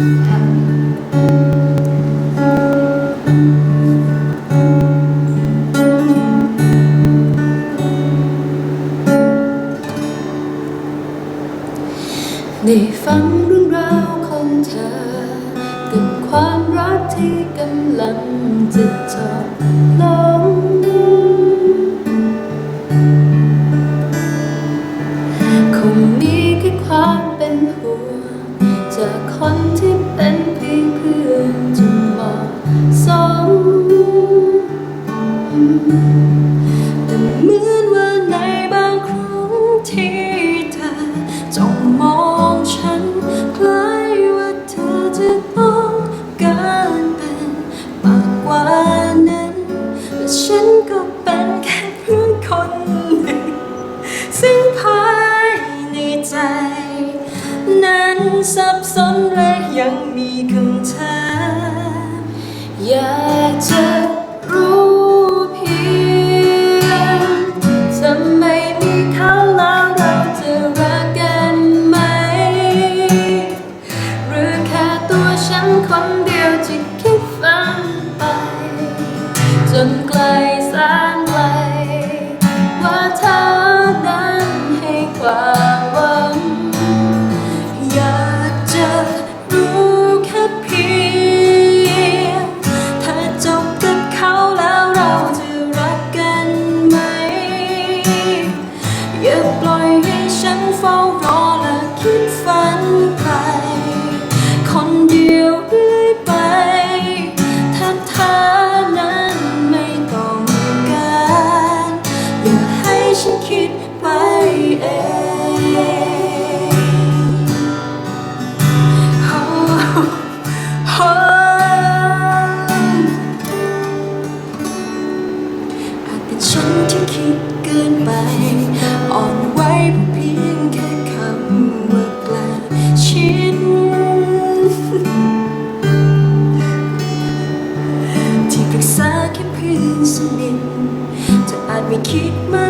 ได้ฟังเรื่องราวของเธอ กับความรักที่กำลังจะจบลง คงมีแค่ความเป็นห่ว คำถามอยากจะรู้เพียงทำไมมีเขาแล้วเราจะรักกันไหม หรือแค่ตัวฉันคนเดียวที่คิดฝันไป จนไกลแสนไกลว่าเธอ อ่อนไหวเพียงแค่คำว่าแกลชินที่ปรึกษาแค่เพื่อนสนิทจะอาจไม่คิดมาก